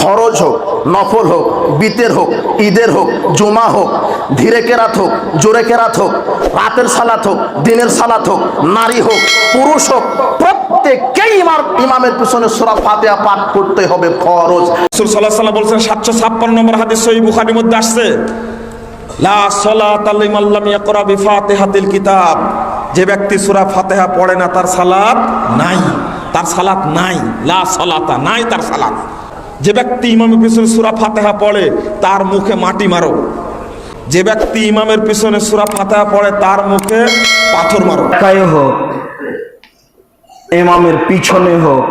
ফরজ হোক, নফল হোক, বিতের হোক, ঈদের হোক, জুমা হোক, ধীরে কেরাত হোক, জোরে কেরাত হোক, রাতের সালাত হোক, দিনের সালাত হোক, নারী হোক, পুরুষ হোক, প্রত্যেককেই ইমাম ইমামের পিছনে সুরা ফাতিহা পাঠ করতে হবে ফরজ। রাসূল সাল্লাল্লাহু আলাইহি বলছেন 756 নম্বর হাদিস সহিহ বুখারীর মধ্যে আসছে, লা সালাতা লিমান লাম ইয়াকরা বিফাতিহাতিল কিতাব। যে ব্যক্তি সূরা ফাতিহা পড়ে না, তার সালাত নাই, তার সালাত নাই, লা সালাতা নাই, তার সালাত। যে ব্যক্তি ইমামের পিছনে সুরা ফাতিহা পড়ে তার মুখে মাটি মারো। যে ব্যক্তি ইমামের পিছনে সুরা ফাতিহা পড়ে তার মুখে পাথর মারো। একাই হোক ইমামের পিছনে হোক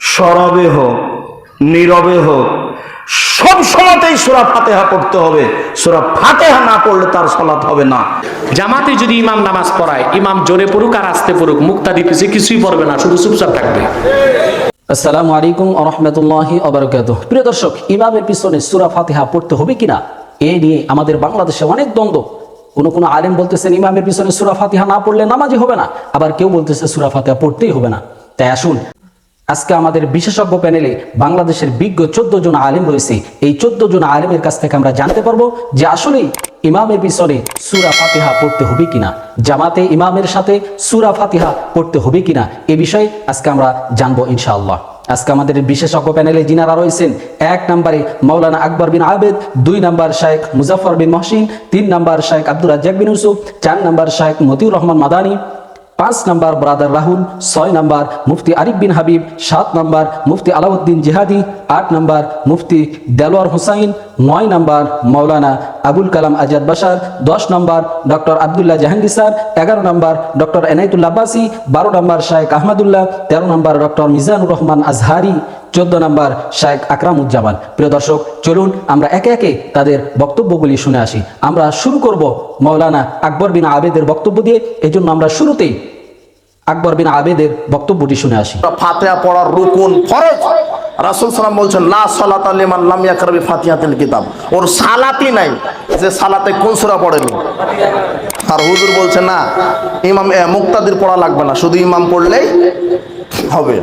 সরবে হোক নীরবে হোক সব সময়তেই সুরা ফাতেহা পড়তে হবে। সুরা ফাতেহা না পড়লে তার সলাৎ হবে না। জামাতে যদি ইমাম নামাজ পড়ায় ইমাম জোরে পড়ুক আর আসতে পড়ুক মুক্তাদি পিছিয়ে কিছুই পড়বে না শুধু চুপচাপ থাকবে। আসসালামু আলাইকুম রহমতুল্লাহি অবরকাত প্রিয় দর্শক, ইমামের পিছনে সুরা ফাতিহা পড়তে হবে কিনা? এ নিয়ে আমাদের বাংলাদেশে অনেক দ্বন্দ্ব। কোনো কোনো আলেম বলতেছেন, ইমামের পিছনে সুরা ফাতিহা না পড়লে নামাজি হবে না। আবার কেউ বলতেছে, সুরা ফাতিহা পড়তেই হবে না। তাই আসুন, আজকে আমাদের বিশেষজ্ঞ প্যানেলে বাংলাদেশের বিজ্ঞ চোদ্দ জন আলেম রয়েছে। এই চোদ্দ জন আলেমের কাছ থেকে আমরা জানতে পারব যে আসলেই ইমামের পিছনে সুরা ফাতিহা পড়তে হবে কিনা? জামাতে ইমামের সাথে সুরা ফাতিহা পড়তে হবে কিনা? এ বিষয়ে আজকে আমরা জানব ইনশাআল্লাহ। আজকে আমাদের বিশেষজ্ঞ প্যানেলে যিনারা রয়েছেন, এক নম্বরে মৌলানা আকবর বিন আবেদ, দুই নম্বর শাহেখ মুজাফর বিন মহসিন, তিন নম্বর শাহেখ আব্দুল রাজ্জাক বিন ইউসুফ, চার নম্বর শাহেখ মতিউর রহমান মাদানী পাঁচ নম্বর ব্রাদার রাহুল, ছয় নম্বর মুফতি আরিফ বিন হাবিব, সাত নম্বর মুফতি আলাউদ্দিন জিহাদি, আট নম্বর মুফতি দেলোয়ার হুসাইন, নয় নম্বর মৌলানা আবুল কালাম আজাদ বাসার দশ নম্বর ডক্টর আবদুল্লাহ জাহাঙ্গীর স্যার, এগারো নম্বর ডক্টর আব্বাসি, বারো নম্বর শায়েক আহমদুল্লাহ, তেরো নম্বর ডক্টর মিজানুর রহমান আজহারি চোদ্দ নম্বর শাহেখ আকরামুজ্জামান। প্রিয় দর্শক, চলুন আমরা একে একে তাদের বক্তব্যগুলি শুনে আসি। আমরা শুরু করব মৌলানা আকবর বিন আবেদের বক্তব্য দিয়ে। এই জন্য আমরা শুরুতেই আকবর বিন আবেদের বক্তব্যটি শুনে আসি। ফাতিহা পড়ার রুকুন ফরজ। রাসূল সাল্লাম বলছেন, লা সালাতা লিমান লাম ইয়াকরা বিফাতিহাতিল কিতাব। ওর সালাতই নাই, যে সালাতে কোন সূরা পড়েনি। আর হুজুর বলছে, না, ইমাম মুক্তাদির পড়া লাগবে না, শুধু ইমাম পড়লেই হবে।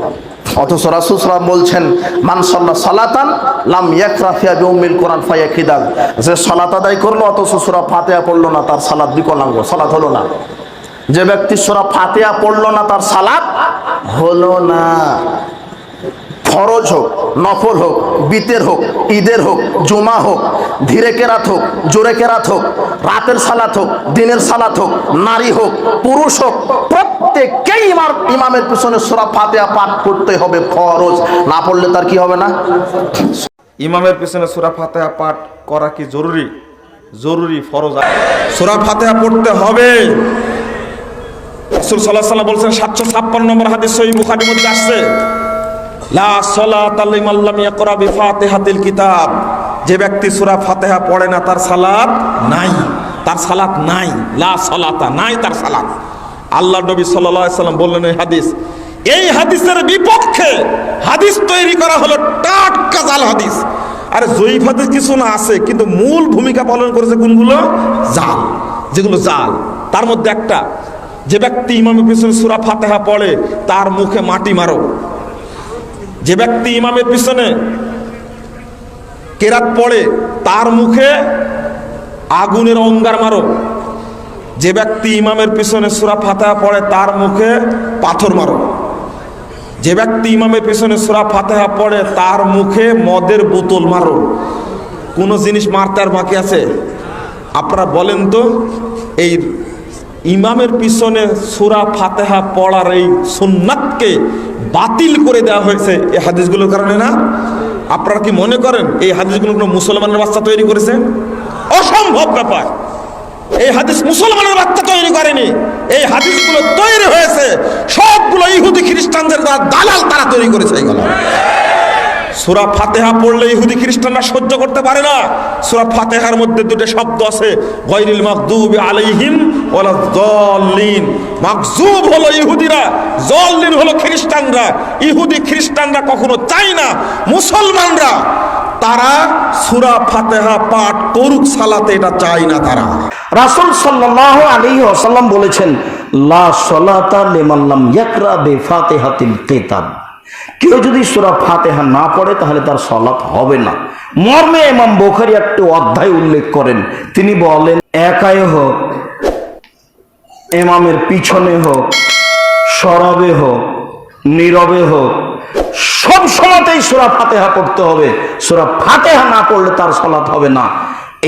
অথচ রাসূল সাল্লাম বলছেন মানসল্লা সলাতান লাম ইয়াক রাফিয়া বিউমিল কোরআন ফাইয়া খিদাল। যে সালাত আদায় করল, অথচ সুরা ফাতেয়া পড়ল না, তার সালাত বিকলাঙ্গ, সালাত হলো না। যে ব্যক্তি সোরা ফাতেয়া পড়ল না, তার সালাত হলো না। ফরজ হোক, নফল হোক, বিতের হোক, ঈদের হোক, জুমা হোক, ধীরে কেরাত হোক, জোরে কেরাত হোক, রাতের সালাত হোক, দিনের সালাত হোক, নারী হোক, পুরুষ হোক, প্রত্যেককেই ইমাম, ইমামের পিছনে সূরা ফাতিহা পাঠ করতে হবে ফরজ। না পড়লে তার কি হবে না? ইমামের পিছনে সূরা ফাতিহা পাঠ করা কি জরুরি? জরুরি, ফরজ। সূরা ফাতিহা পড়তে হবে। রাসূল সাল্লাল্লাহু আলাইহি ওয়াসাল্লাম বলছেন 756 নম্বর হাদিস সহিহ বুখারীর মধ্যে আসছে। কিতাব। যে ব্যক্তি সূরা ফাতিহা পড়ে না, তার সালাত নাই। তার সালাত নাই। লা সালাতা, নাই তার সালাত। আল্লাহ নবী সাল্লাম বললেন, এই হাদিস। এই হাদিসের বিপক্ষে হাদিস তৈরি করা হলো টাটকা জাল হাদিস। আরে, জয়ীফ হাদিস কিছু না আছে, কিন্তু মূল ভূমিকা পালন করেছে কোনগুলো? জাল। যেগুলো জাল। তার মধ্যে একটা, যে ব্যক্তি ইমামের পিছনে সূরা ফাতিহা পড়ে, তার মুখে মাটি মারো। যে ব্যক্তি ইমামের পিছনে কেরাত পড়ে, তার মুখে আগুনের অঙ্গার মারো। যে ব্যক্তি ইমামের পিছনে সুরা ফাতেহা পড়ে, তার মুখে পাথর মারো। যে ব্যক্তি ইমামের পিছনে সুরা ফাতেহা পড়ে, তার মুখে মদের বোতল মারো। কোনো জিনিস মারতে আর বাকি আছে? আপনারা বলেন তো, এই ইমামের পিছনে সুরা ফাতেহা পড়ার এই সুন্নাতকে বাতিল করে দেওয়া হয়েছে এই হাদিসগুলোর কারণে না? আপনারা কি মনে করেন এই হাদিসগুলো কোনো মুসলমানের বাচ্চা তৈরি করেছে? অসম্ভব ব্যাপার। এই হাদিস মুসলমানের বাচ্চা তৈরি করেনি। এই হাদিসগুলো তৈরি হয়েছে। সবগুলো ইহুদি খ্রিস্টানদের দালাল তারা তৈরি করেছে এইগুলো সুরা ফাতেহা পড়লে ইহুদি খ্রিস্টানরা সহ্য করতে পারে না। সুরা ফাতেহার মধ্যে দুটো শব্দ আছে গৈরিল মাকদুব আলাইহিম ওয়ালা দল্লিন। মাকজুব হলো ইহুদিরা জল্লিন হলো খ্রিস্টানরা। ইহুদি খ্রিস্টানরা কখনো চায় না, মুসলমানরা। তারা সুরা ফাতেহা পাঠ করুক সালাতে এটা চায় না তারা। রাসূল সাল্লাল্লাহু আলাইহি ওয়াসাল্লাম বলেছেন, লা সালাতা লিমান লাম ইয়াকরা বিফাতিহাতিল কিতাব। কেউ যদি সুরা ফাতেহা না পড়ে, তাহলে তার সলাৎ হবে না। মর্মে ইমাম বোখারি একটি অধ্যায় উল্লেখ করেন। তিনি বলেন, একাই হোক, ইমামের পিছনে হোক, সরবে হোক, নীরবে হোক, সব সময়তেই সুরা ফাতেহা পড়তে হবে। সুরা ফাতেহা না পড়লে তার সলাৎ হবে না।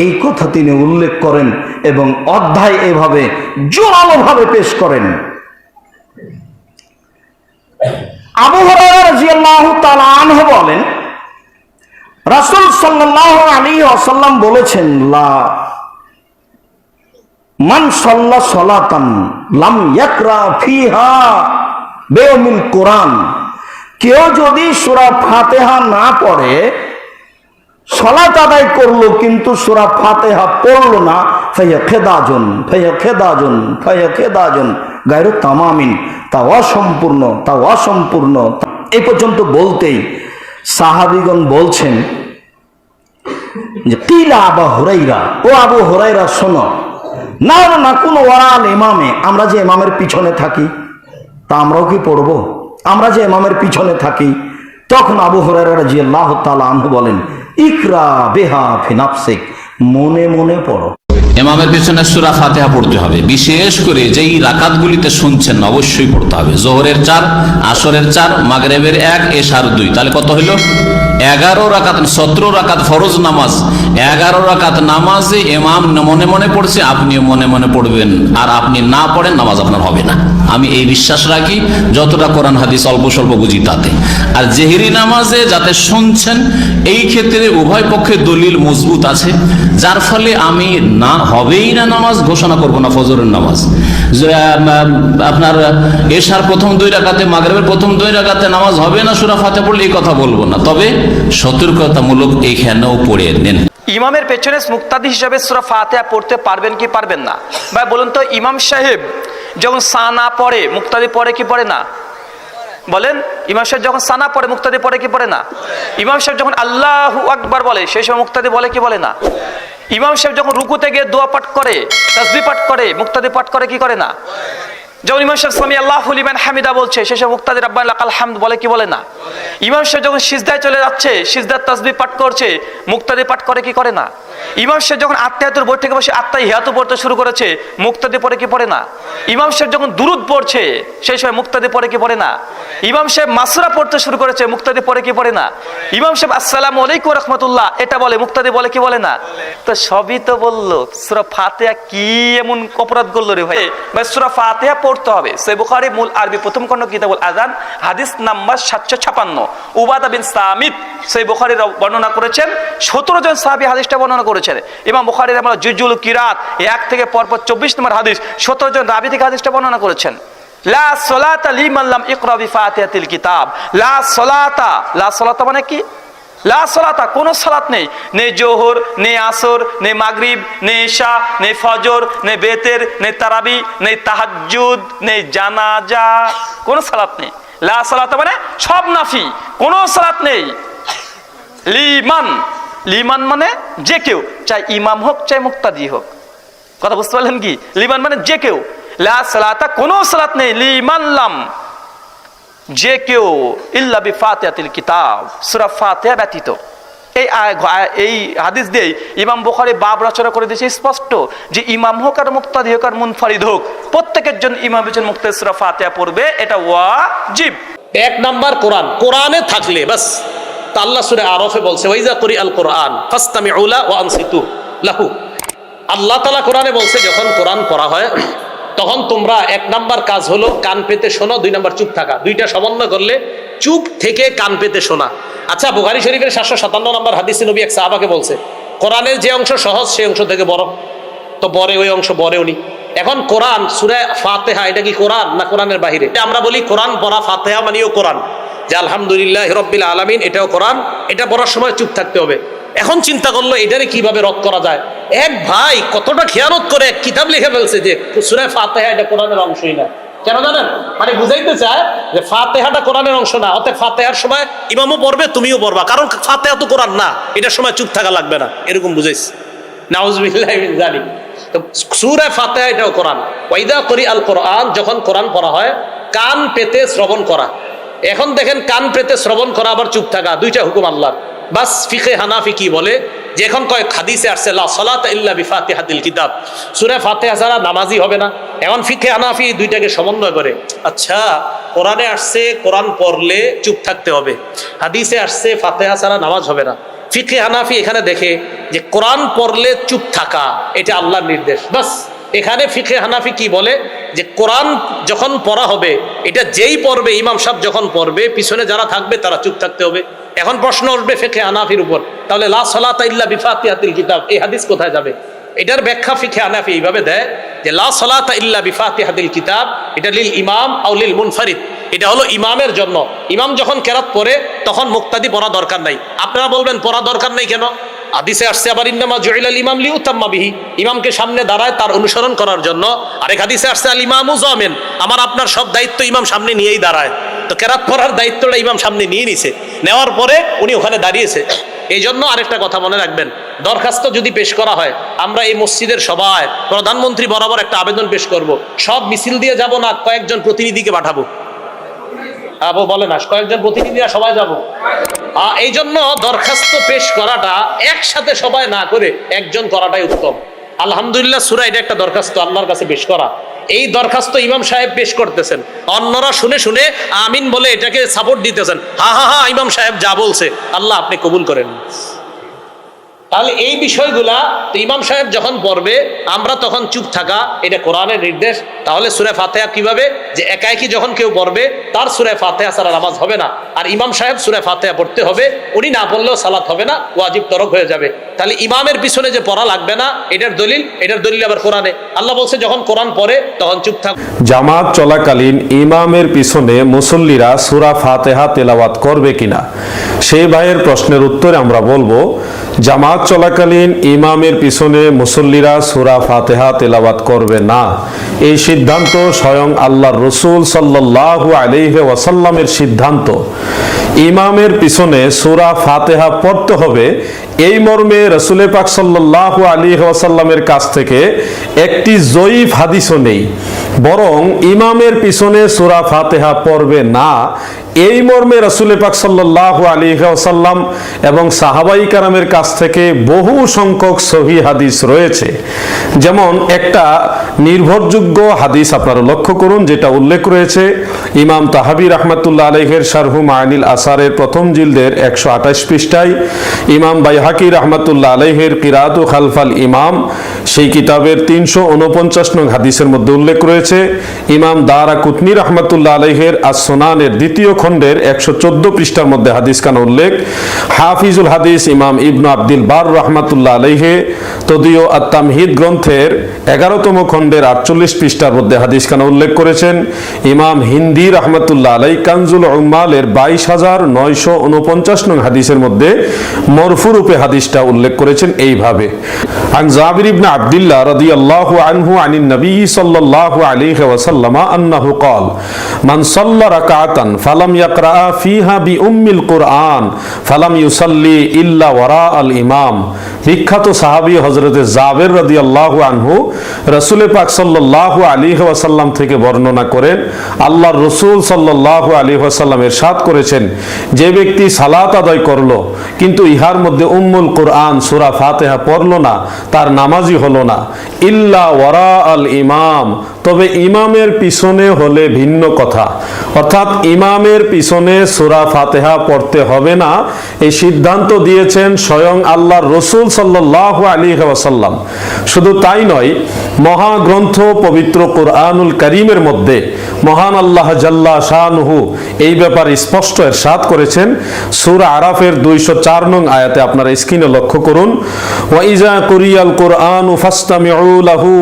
এই কথা তিনি উল্লেখ করেন এবং অধ্যায় এভাবে জোরালোভাবে পেশ করেন। বলেন, রাসুল ওয়াসাল্লাম বলেছেন, লা মান সাল্লা সলাতান লাম ফিহা বেউমিল কোরআন। কেউ যদি সুরা ফাতেহা না পড়ে সলাত আদায় করল, কিন্তু সূরা ফাতিহা পড়ল না। ফাইয়া খেদাজন ফাইয়া খেদাজন ফাইয়া খেদাজন। গায়রু তামামিন তা অসম্পূর্ণ তা অসম্পূর্ণ এ পর্যন্ত বলতেই সাহাবিগণ বলছেন যে, কিলা আবা হুরাইরা? ও আবু হুরাইরা, শোনো না না, কোন ওয়ারাল ইমামে, আমরা যে ইমামের পিছনে থাকি, তা আমরাও কি পড়ব? আমরা যে ইমামের পিছনে থাকি তখন আবু আনহু বলেন, ইকরা বেহা ফিনাফসিক মনে মনে পড়ো। এমামের পিছনে সুরা ফাতেহা পড়তে হবে। বিশেষ করে যেই রাকাতগুলিতে শুনছেন, অবশ্যই পড়তে হবে। জোহরের চার, আসরের চার, মাগরেবের এক, এশার দুই। তাহলে কত হইল? এগারো রাকাত, সতেরো রাকাত ফরজ নামাজ, এগারো রাকাত নামাজে এমাম মনে মনে পড়ছে, আপনিও মনে মনে পড়বেন। আর আপনি না পড়েন, নামাজ আপনার হবে না। আমি এই বিশ্বাস রাখি, যতটা কোরআন, হাদিস অল্প স্বল্প বুঝি তাতে। আর জেহেরি নামাজে যাতে শুনছেন, এই ক্ষেত্রে উভয় পক্ষে দলিল মজবুত আছে। যার ফলে আমি না, হবেই না নামাজ, ঘোষণা করব না ফজরের নামাজ। আপনার এশার প্রথম দুই রাকাতে, মাগরেবের প্রথম দুই রাকাতে নামাজ হবে না, সুরা ফাতে পড়লে এই কথা বলব না। তবে সতর্কতামূলক এইখানেও পড়ে নেন। ইমামের পেছনে মুক্তাদি হিসাবে সুরা ফাতেহা পড়তে পারবেন কি পারবেন না? ভাই, বলুন তো, ইমাম সাহেব যখন সানা পড়ে, মুক্তাদি পড়ে কি পড়ে না? বলেন, ইমাম সাহেব যখন সানা পড়ে, মুক্তাদি পড়ে কি পড়ে না? ইমাম সাহেব যখন আল্লাহু আকবার বলে, সেই সময় মুক্তাদি বলে কি বলে না? ইমাম সাহেব যখন রুকুতে গিয়ে দোয়া পাঠ করে তাসবি পাঠ করে, মুক্তাদি পাঠ করে কি করে না? যখন ইমাম সাহেব ইসলামী আল্লাহ ইমান হামিদা বলছে, শেষে মুক্তাদি রাব্বান লাকাল হামদ বলে কি বলে না? ইমাম সাহেব যখন সিজদায় চলে যাচ্ছে, সিজদার তাসবি পাঠ করছে, মুক্তাদি পাঠ করে কি করে না? ইমাম সাহেব যখন আত্মায়াতুর বই থেকে বসে আত্মাই হিয়াতু পড়তে শুরু করেছে, মুক্তাদি পড়ে কি পড়ে না? ইমাম সাহেব যখন দুরুদ পড়ছে, সেই সময় মুক্তাদি পড়ে কি পড়ে না? ইমাম সাহেব মাসুরা পড়তে শুরু করেছে, মুক্তাদি পড়ে কি পড়ে না? ইমাম সাহেব আসসালামু আলাইকুম রহমতুল্লাহ, এটা বলে, মুক্তাদি বলে, কি বলে না? তো সবই তো বলল, সুরা ফাতেহা কি এমন অপরাধ করল রে ভাই? ভাই, সুরা ফাতেহা পড়তে হবে। সে বুখারি, মূল আরবি প্রথম খণ্ড কিতাবুল আজান হাদিস নাম্বার সাতশো ছাপান্ন। উবাদা বিন সামিদ সেই বুখারীর বর্ণনা করেছেন, সতেরো জন সাহাবী হাদিসটা বর্ণনা করেছেন। ইমাম বুখারীর আমরা জুজুল কিরাত এক থেকে পরপর চব্বিশ নম্বর হাদিস, সতেরো জন রাবি থেকে হাদিসটা বর্ণনা করেছেন। লা সলাতা লিমান লাম ইকরা বিফাতিহাতিল কিতাব। লা সলাতা লা সলাতা মানে কি? লা সলাতা, কোনো সালাত নেই। নেই জোহর, নেই আসর, নেই মাগরিব, নেই ঈশা, নেই ফজর, নেই বেতের, নেই তারাবি, নেই তাহাজ্জুদ, নেই জানাজা, কোনো সালাত নেই। লা সালাতা মানে সব নাফি, কোনো সালাত নেই। লিমান লিমান মানে যে কেউ, চাই ইমাম হোক, চাই মুক্তাদি হোক। কথা বুঝতে পারলেন কি? লিমান মানে যে কেউ। লা কোনো সালাত নেই। লিমান লাম। যে কেউ, ইল্লা বি ফাতিহাতিল কিতাব। সূরা ফাতিহা ব্যতীত। এই এই হাদিস দিয়ে ইমাম বুখারী বাব রচনা করে দিয়েছে, স্পষ্ট যে ইমাম হোক আর মুক্তাদি হোক আর মুনফারিদ হোক, প্রত্যেকের জন্য ইমাম পেছন মুক্তাদি সূরা ফাতিহা পড়বে, এটা ওয়াজিব। এক নাম্বার কোরআন। কোরআনে থাকলে, বাস। তা আল্লাহ সুরে আরফে বলছে, ওয়াইজা করি আল কোরআন ফাস্তামি উলা ও আনসিতু লাহু। আল্লাহ তালা কোরআনে বলছে, যখন কোরআন পড়া হয়, তখন তোমরা এক নাম্বার কাজ হলো কান পেতে শোনো, দুই নাম্বার চুপ থাকা। দুইটা সমন্বয় করলে চুপ থেকে কান পেতে শোনা। আচ্ছা বুখারি শরীফের সাতশো সাতান্ন নম্বর হাদিসে নবী এক সাহাবাকে বলছে কোরআনের যে অংশ সহজ, সেই অংশ থেকে বড়। তো বরে ওই অংশ বরে উনি এখন কোরআন, সুরে ফাতেহা, এটা কি কোরআন না কোরআনের বাহিরে? আমরা বলি কোরআন পড়া ফাতেহা মানিও কোরআন। যে আলহামদুলিল্লাহ রব্বিল আলমিন, এটাও কোরআন, এটা পড়ার সময় চুপ থাকতে হবে। এখন চিন্তা করল, এটারে কীভাবে রদ করা যায়? এক ভাই কতটা খেয়ানত করে এক কিতাব লিখে ফেলছে যে সুরে ফাতেহা এটা কোরআনের অংশই না। কেন জানেন? মানে বুঝাইতে চায় যে ফাতেহাটা কোরআনের অংশ না, অতএব ফাতেহার সময় ইমামও পড়বে, তুমিও পড়বা। কারণ ফাতেহা তো কোরআন না, এটার সময় চুপ থাকা লাগবে না। এরকম বুঝাইছে। জানি তো ফাতেহা এটাও ওয়াইদা করি যখন কোরআন পড়া হয়, কান পেতে শ্রবণ করা। এখন দেখেন কান পেতে শ্রবণ করা আবার চুপ থাকা, দুইটা হুকুম আল্লাহর। বাস ফিখে হানাফি কি বলে? যে এখন কয় হাদিসে আসছে, লা সালাত বিফাতিহাতিল কিতাব। সূরা ফাতে ছাড়া নামাজই হবে না। এখন ফিখে হানাফি দুইটাকে সমন্বয় করে। আচ্ছা কোরআনে আসছে, কোরআন পড়লে চুপ থাকতে হবে। হাদিসে আসছে, ফাতিহা ছাড়া নামাজ হবে না। ফিখে হানাফি এখানে দেখে যে কোরআন পড়লে চুপ থাকা, এটা আল্লাহর নির্দেশ। বাস এখানে ফিকে হানাফি কি বলে? যে কোরআন যখন পড়া হবে, এটা যেই পড়বে, ইমাম সাহেব যখন পড়বে, পিছনে যারা থাকবে, তারা চুপ থাকতে হবে। এখন প্রশ্ন উঠবে ফিকে হানাফির উপর, তাহলে লা সালাতা ইল্লা বিফাতিহাতিল কিতাব, এই হাদিস কোথায় যাবে? এটার ব্যাখ্যা ফিকে হানাফি এইভাবে দেয় যে লা সালাতা ইল্লা বিফাতিহাতিল কিতাব, এটা লিল ইমাম আও লিল মুনফারিদ। এটা হলো ইমামের জন্য ইমাম যখন কেরাত পড়ে, তখন মুক্তাদি পড়া দরকার নাই। আপনারা বলবেন, পড়া দরকার নাই কেন? হাদিসে আসছে, আবার ইন্নামা জুইলাল ইমাম লিউতাম্মা বিহি। ইমামকে সামনে দাঁড়ায় তার অনুসরণ করার জন্য। আরেক হাদিসে আসছে, আল ইমামু জামেন। আমার, আপনার সব দায়িত্ব ইমাম সামনে নিয়েই দাঁড়ায়। তো কেরাত পড়ার দায়িত্বটা ইমাম সামনে নিয়ে নিছে। নেওয়ার পরে উনি ওখানে দাঁড়িয়েছে। এই জন্য আরেকটা কথা মনে রাখবেন, দরখাস্ত যদি পেশ করা হয়, আমরা এই মসজিদের সবাই প্রধানমন্ত্রী বরাবর একটা আবেদন পেশ করব। সব মিছিল দিয়ে যাব না, কয়েকজন প্রতিনিধিকে পাঠাবো। বলে না কয়েকজন প্রতিনিধিরা সবাই যাব। এই জন্য দরখাস্ত পেশ করাটা একসাথে সবাই না করে একজন করাটাই উত্তম। আলহামদুলিল্লাহ, সুরা এটা একটা দরখাস্ত, আল্লাহর কাছে পেশ করা। এই দরখাস্ত ইমাম সাহেব পেশ করতেছেন। অন্যরা শুনে শুনে আমিন বলে এটাকে সাপোর্ট দিতেছেন। হা হা হা, ইমাম সাহেব যা বলছে, আল্লাহ আপনি কবুল করেন। তাহলে এই বিষয়গুলা তো ইমাম সাহেব যখন পড়বে, আমরা তখন চুপ থাকা, এটা কোরআনের নির্দেশ। তাহলে সুরে ফাতেহা কীভাবে? যে একা একই যখন কেউ পড়বে, তার সুরে ফাতেহা ছাড়া নামাজ হবে না। আর ইমাম সাহেব সুরে ফাতেহা পড়তে হবে, উনি না পড়লেও সালাত হবে না, ওয়াজিব তরক হয়ে যাবে। তাহলে ইমামের পিছনে যে পড়া লাগবে না, এটার দলিল এটার দলিল আবার কোরআনে। আল্লাহ বলছে, যখন কোরআন পড়ে, তখন চুপ থাক। জামাত চলাকালীন ইমামের পিছনে মুসল্লিরা সুরা ফাতেহা তেলাওয়াত করবে কিনা? সেই ভাইয়ের প্রশ্নের উত্তরে আমরা বলব জামাত চলাকালীন ইমামের পিছনে মুসল্লিরা সুরা ফাতেহা তেলাওয়াত করবে না। এই সিদ্ধান্ত স্বয়ং আল্লাহ রসুল সাল্লাহ আলিহাসাল্লামের সিদ্ধান্ত। ইমামের পিছনে সুরা ফাতেহা পড়তে হবে। এই মর্মে রসুলে পাক সাল্লাল্লাহু আলী ওয়াসাল্লামের কাছ থেকে একটি জয়ীফ হাদিসও নেই। বরং ইমামের পিছনে সুরা ফাতেহা পড়বে না। এই মর্মে রসুলে পাক সাল্লাল্লাহু আলাইহি ওয়াসাল্লাম এবং সাহাবাই কারামের কাছ থেকে বহু সংখ্যক সহি হাদিস রয়েছে। যেমন একটা নির্ভরযোগ্য হাদিস আপনারা লক্ষ্য করুন, যেটা উল্লেখ রয়েছে, ইমাম তাহাবি রহমাতুল্লাহ আলহের শারহু মায়ানিল আসারের প্রথম জিলদের একশো আঠাশ পৃষ্ঠায় ইমাম বাইহাকি রহমাতুল্লাহ আলহের কিরাত খালফাল ইমাম, সেই কিতাবের তিনশো উনপঞ্চাশ নং হাদিসের মধ্যে উল্লেখ রয়েছে, ইমাম দারা কুতনি রহমাতুল্লাহ আলহের আসোনানের দ্বিতীয় খণ্ডের একশো চোদ্দ পৃষ্ঠার মধ্যে হাদিস খান উল্লেখ, হাফিজুল হাদিস ইমাম ইবনু আব্দুল বার রহমাতুল্লাহ আলহে তদীয় আত্মামহিদ গ্রন্থের এগারোতম খণ্ডের আটচল্লিশ পৃষ্ঠার মধ্যে হাদিস খান উল্লেখ করেছেন, ইমাম হিন্দি রহমতুল্লাহ আলাই কানজুল উম্মালের বাইশ হাজার নয়শো উনপঞ্চাশ নং হাদিসের মধ্যে মরফু রূপে হাদিসটা উল্লেখ করেছেন এইভাবে عن جابر بن عبد الله رضي الله عنه عن النبي صلى الله عليه وسلم أنه قال من صلى ركعة فلم يقرأ فيها بأم القرآن فلم يصلي إلا وراء الإمام বিখ্যাত সাহাবী হজরতে জাবের রাদি আল্লাহ আনহু রসুলে পাক সাল্লাহ আলী ওয়াসাল্লাম থেকে বর্ণনা করেন আল্লাহর রসুল সাল্লাহ আলী ওয়াসাল্লাম এরশাদ করেছেন যে ব্যক্তি সালাত আদায় করল, কিন্তু ইহার মধ্যে উম্মুল কোরআন সুরা ফাতেহা পড়ল না, তার নামাজি হলো না। ইল্লা ওয়ারা আল ইমাম তবে ইমামের পিছনে হলে ভিন্ন কথা। অর্থাৎ ইমামের পিছনে সুরা ফাতেহা পড়তে হবে না। এই সিদ্ধান্ত দিয়েছেন স্বয়ং আল্লাহর রসুল সাল্লাহ আলী ওয়াসাল্লাম। শুধু তাই নয়, মহাগ্রন্থ পবিত্র কোরআনুল করিমের মধ্যে মহান আল্লাহ জাল্লা শাহনুহু এই ব্যাপারে স্পষ্ট এর এরশাদ করেছেন। সুরা আরাফের দুইশো চার নং আয়াতে আপনারা স্ক্রিনে লক্ষ্য করুন। ওয়াইজা কুরিয়াল কোরআন ফাস্তামিউ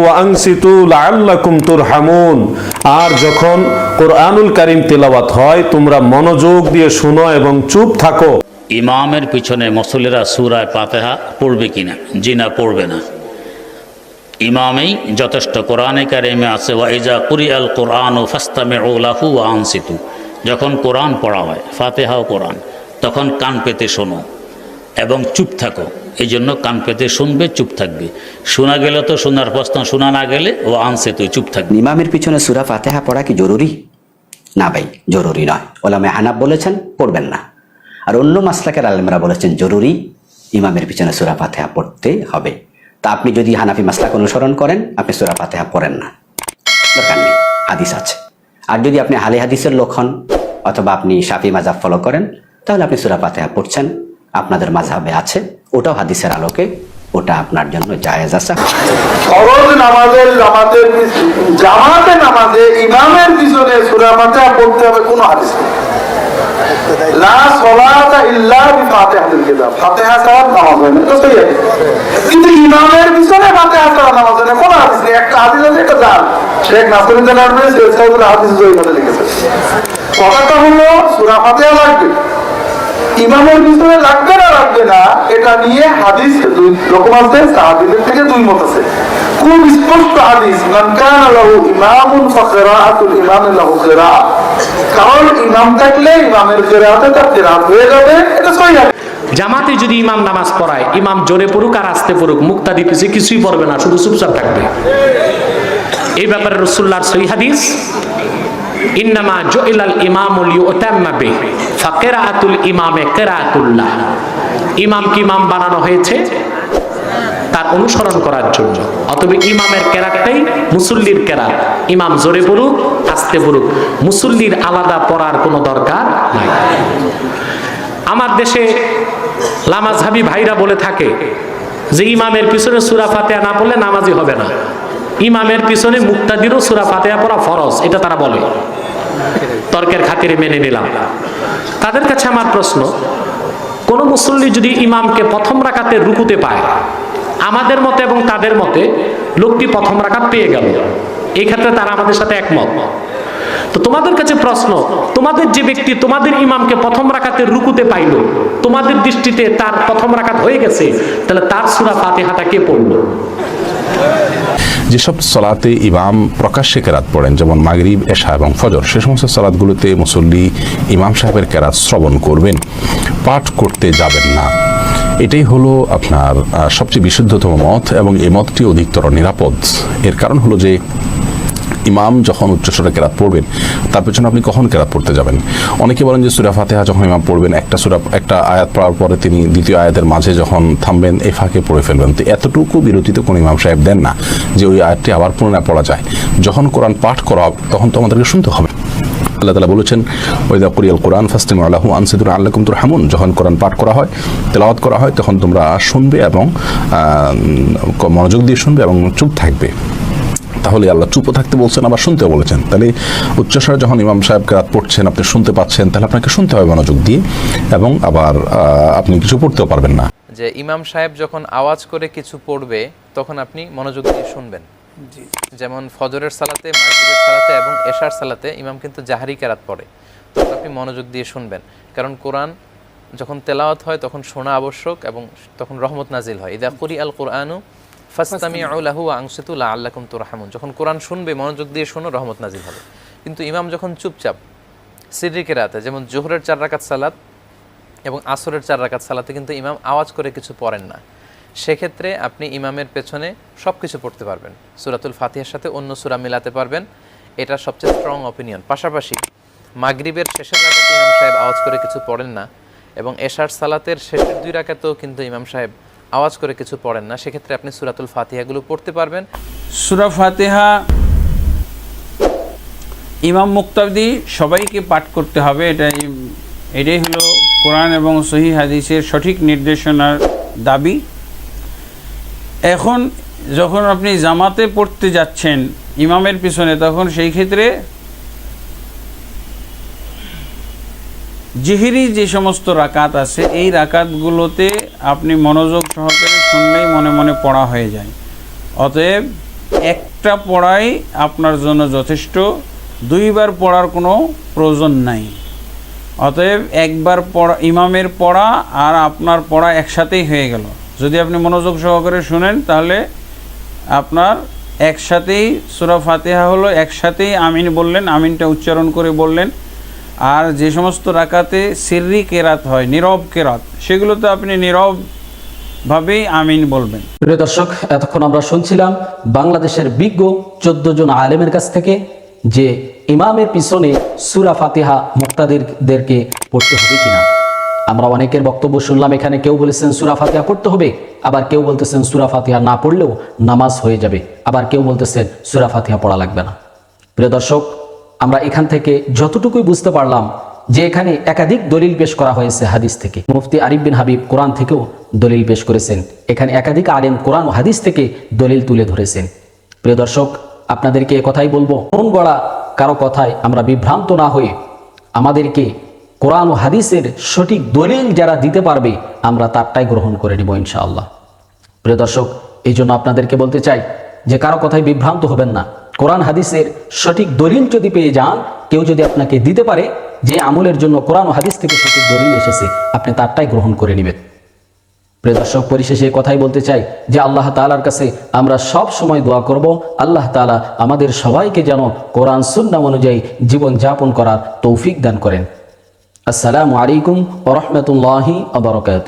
ওয়া আনসিতু লাআল্লাকুম তুরহামুন। আর যখন কোরআনুল কারীম তেলাওয়াত হয়, তোমরা মনোযোগ দিয়ে শুনো এবং চুপ থাকো। ইমামের পিছনে মুসল্লিরা সুরায় পাতেহা পড়বে কিনা? জি না পড়বে না। ইমামেই যথেষ্ট। কোরআনে কারিমে আছে ওয়াইজা কুরি আল কোরআন ও ফাস্তামে ওলাহু আনসিতু। যখন কোরআন পড়া হয়, ফাতেহাও কোরআন, তখন কান পেতে শোনো। এবং চুপ থাকো। এই জন্য কান পেতে শুনবে, চুপ থাকবে। শোনা গেলে তো শোনার প্রশ্ন, শোনা না গেলে ও আনসে তুই চুপ থাকবে। ইমামের পিছনে সুরা ফাতেহা পড়া কি জরুরি? না ভাই, জরুরি নয়। ওলামে হানাব বলেছেন, পড়বেন না। আর অন্য মাসলাকের আলমরা বলেছেন, জরুরি ইমামের পিছনে সুরা ফাতেহা পড়তে হবে। তা আপনি যদি হানাফি মাসলাক অনুসরণ করেন, আপনি সুরা ফাতেহা পড়েন না। দরকার নেই, হাদিস আছে। আর যদি আপনি হালে হাদিসের লোক হন, অথবা আপনি সাফি মাজাব ফলো করেন, তাহলে আপনি সুরা ফাতেহা পড়ছেন। আপনাদের মাঝাবে আছে, ওটাও হাদিসের আলোকে, ওটা আপনার জন্য জায়েজ আছে। ফরজ নামাজের জামাতে নামাজে ইমামের পিছনে ফাতিহা পড়তে হবে কোনো হাদিস লা ইল্লা বিফাতিহাতিল কিতাব। ফাতিহা নামাজ হয় না সহি কিন্তু ইমামের পিছনে ফাতিহা ছাড়া নামাজ হয় না, কোনো হাদিস নেই। একটা হাদিস আছে, একটা জাল। শেখ হাদিস জয়ীফাতে লিখেছে। কথাটা হলো, সূরা ফাতিহা লাগবে। ইমামের পিছনে লাগবে না লাগবে না, এটা নিয়ে হাদিস দুই রকম আছে, সাহাবীদের থেকে দুই মত আছে। খুব স্পষ্ট হাদিস, মান কানা লাহু ইমামুন ফাকিরাআতুল ইমাম লাহু কিরাআ কারণ ইমাম থাকলে ইমামের কিরাআতে তার কিরাআত হয়ে যাবে, এটা সহি জামাতে যদি ইমাম নামাজ পড়ায়, ইমাম জোরে পড়ুক আর আস্তে পড়ুক, মুক্তা দিতেছে, কিছুই পড়বে না, শুধু চুপচাপ থাকবে। এই ব্যাপারে রসুল্লাহর সহি হাদিস। ইন্নামা জুইলাল ইমামুল ইউতাম্মা বিহ ফাকিরাআতুল ইমামে কিরাআতুল্লাহ ইমাম কি ইমাম বানানো হয়েছে? তার অনুসরণ করার জন্য। অতবে ইমামের কেরাতটাই মুসল্লির কেরাত। ইমাম জোরে পড়ুক আস্তে পড়ুক মুসল্লির আলাদা পড়ার কোনো দরকার নাই। আমার দেশে লামাজহাবি ভাইরা বলে থাকে যে, ইমামের পিছনে সুরা ফাতেহা না পড়লে নামাজি হবে না। ইমামের পিছনে মুক্তাদিরও সুরা ফাতেহা পড়া ফরজ, এটা তারা বলে। তর্কের খাতিরে মেনে নিলাম। তাদের কাছে আমার প্রশ্ন, কোন মুসল্লি যদি ইমামকে প্রথম রাকাতে রুকুতে পায়, আমাদের মতে এবং তাদের মতে লোকটি প্রথম রাকাত পেয়ে গেল। এই ক্ষেত্রে তারা আমাদের সাথে একমত। তো তোমাদের কাছে প্রশ্ন, তোমাদের যে ব্যক্তি তোমাদের ইমামকে প্রথম রাকাতে রুকুতে পাইল, তোমাদের দৃষ্টিতে তার প্রথম রাকাত হয়ে গেছে, তাহলে তার সুরা ফাতিহাটা কে পড়ল? যেসব সলাতে ইমাম প্রকাশ্যে কেরাত পড়েন, যেমন মাগরিব, এশা এবং ফজর, সে সমস্ত সলাদগুলোতে মুসল্লি ইমাম সাহেবের কেরাত শ্রবণ করবেন। পাঠ করতে যাবেন না। এটাই হলো আপনার সবচেয়ে বিশুদ্ধতম মত এবং এ মতটি অধিকতর নিরাপদ। এর কারণ হলো যে ইমাম যখন উচ্চস্বরে কেরাত পড়বেন, তার পেছনে আপনি কখন কেরাত পড়তে যাবেন? অনেকে বলেন যে সুরা ফাতেহা যখন ইমাম পড়বেন, একটা সুরা, একটা আয়াত পড়ার পরে তিনি দ্বিতীয় আয়াতের মাঝে যখন থামবেন, এই ফাঁকে পড়ে ফেলবেন। তো এতটুকু বিরতিতে কোনো ইমাম সাহেব দেন না যে ওই আয়াতটি আবার পুনরায় পড়া যায়। যখন কোরআন পাঠ করা হবে, তখন তো আমাদেরকে শুনতে হবে। আল্লাহ তালা বলেছেন ওইদা কুরিয়াল কোরআন ফাস্তিম আল্লাহু আনসিদুর আল্লাহ তুর হামুন যখন কোরআন পাঠ করা হয়, তেলাওয়াত করা হয়, তখন তোমরা শুনবে এবং মনোযোগ দিয়ে শুনবে এবং চুপ থাকবে। তাহলে আল্লাহ চুপও থাকতে বলছেন আবার শুনতে বলেছেন। তাহলে উচ্চস্বরে যখন ইমাম সাহেবকে রাত পড়ছেন আপনি শুনতে পাচ্ছেন তাহলে আপনাকে শুনতে হবে মনোযোগ দিয়ে এবং আবার আপনি কিছু পড়তেও পারবেন না। যে ইমাম সাহেব যখন আওয়াজ করে কিছু পড়বে তখন আপনি মনোযোগ দিয়ে শুনবেন। যেমন ফজরের সালাতে মাগরিবের সালাতে এবং এশার সালাতে ইমাম কিন্তু জাহারি কেরাত পড়ে। তখন আপনি মনোযোগ দিয়ে শুনবেন। কারণ কোরআন যখন তেলাওয়াত হয় তখন শোনা আবশ্যক এবং তখন রহমত নাজিল হয়। ইদা কুরি আল কোরআনু ফাস্তামি আউলাহু আংসিতুল্লাহ আল্লাকুম তুরহামুন। যখন কোরআন শুনবে মনোযোগ দিয়ে শোনো রহমত নাজিল হবে। কিন্তু ইমাম যখন চুপচাপ সিদ্রিকের রাতে যেমন জোহরের চার রাকাত সালাত এবং আসরের চার রাকাত সালাতে কিন্তু ইমাম আওয়াজ করে কিছু পড়েন না। সেক্ষেত্রে আপনি ইমামের পেছনে সব কিছু পড়তে পারবেন। সুরাতুল ফাতিহার সাথে অন্য সুরা মিলাতে পারবেন। এটা সবচেয়ে স্ট্রং অপিনিয়ন পাশাপাশি মাগরিবের শেষের রাকাতে ইমাম সাহেব আওয়াজ করে কিছু পড়েন না এবং এশার সালাতের শেষের দুই রাকাতেও কিন্তু ইমাম সাহেব আওয়াজ করে কিছু পড়েন না, সেক্ষেত্রে আপনি সুরাতুল ফাতিহাগুলো পড়তে পারবেন। সুরা ফাতেহা ইমাম মুক্তাদি সবাইকে পাঠ করতে হবে, এটাই এটাই হলো কোরআন এবং সহি হাদিসের সঠিক নির্দেশনার দাবি। এখন যখন আপনি জামাতে পড়তে যাচ্ছেন ইমামের পিছনে, তখন সেই ক্ষেত্রে জিহিরি যে সমস্ত রাকাত আছে, এই রাকাতগুলোতে আপনি মনোযোগ সহকারে শুনলেই মনে মনে পড়া হয়ে যায়। অতএব একটা পড়াই আপনার জন্য যথেষ্ট, দুইবার পড়ার কোনো প্রয়োজন নাই। অতএব একবার পড়া, ইমামের পড়া আর আপনার পড়া একসাথেই হয়ে গেল। যদি আপনি মনোযোগ সহকারে শুনেন, তাহলে আপনার একসাথেই সুরা ফাতেহা হলো, একসাথেই আমিন বললেন, আমিনটা উচ্চারণ করে বললেন। আর যে সমস্ত রাকাতে সিররি কেরাত হয়, নীরব কেরাত, সেগুলোতে আপনি নীরব ভাবেই আমিন বলবেন। প্রিয় দর্শক, এতক্ষণ আমরা শুনছিলাম বাংলাদেশের বিজ্ঞ চোদ্দ জন আলেমের কাছ থেকে যে ইমামের পিছনে সুরা ফাতিহা মুক্তাদেরকে পড়তে হবে কিনা। আমরা অনেকের বক্তব্য শুনলাম, এখানে কেউ বলেছেন সুরা ফাতিহা পড়তে হবে, আবার কেউ বলতেছেন সুরা ফাতিহা না পড়লেও নামাজ হয়ে যাবে, আবার কেউ বলতেছেন সুরা ফাতিহা পড়া লাগবে না। প্রিয় দর্শক আমরা এখান থেকে যতটুকুই বুঝতে পারলাম যে এখানে একাধিক দলিল পেশ করা হয়েছে হাদিস থেকে। মুফতি আরিফ বিন হাবিব কোরআন থেকেও দলিল পেশ করেছেন। এখানে একাধিক আলেম কোরআন হাদিস থেকে দলিল তুলে ধরেছেন। প্রিয় দর্শক, আপনাদেরকে কথাই বলব, মন গড়া কারও কথায় আমরা বিভ্রান্ত না হয়ে আমাদেরকে কোরআন ও হাদিসের সঠিক দলিল যারা দিতে পারবে, আমরা তারটাই গ্রহণ করে নিব ইনশাআল্লাহ। প্রিয় দর্শক, এই জন্য আপনাদেরকে বলতে চাই যে কারও কথায় বিভ্রান্ত হবেন না। কোরআন হাদিসের সঠিক দলিল যদি পেয়ে যান, কেউ যদি আপনাকে দিতে পারে যে আমলের জন্য কোরআন হাদিস থেকে সঠিক দলিল এসেছে, আপনি তারটাই গ্রহণ করে নেবেন। প্রিয় দর্শক, পরিশেষে কথাই বলতে চাই যে আল্লাহ তালার কাছে আমরা সব সময় দোয়া করব। আল্লাহ তালা আমাদের সবাইকে যেন কোরআন সুন্নাম অনুযায়ী জীবন যাপন করার তৌফিক দান করেন। আসসালামু আলাইকুম ওরহমতুল্লাহি আবরকাত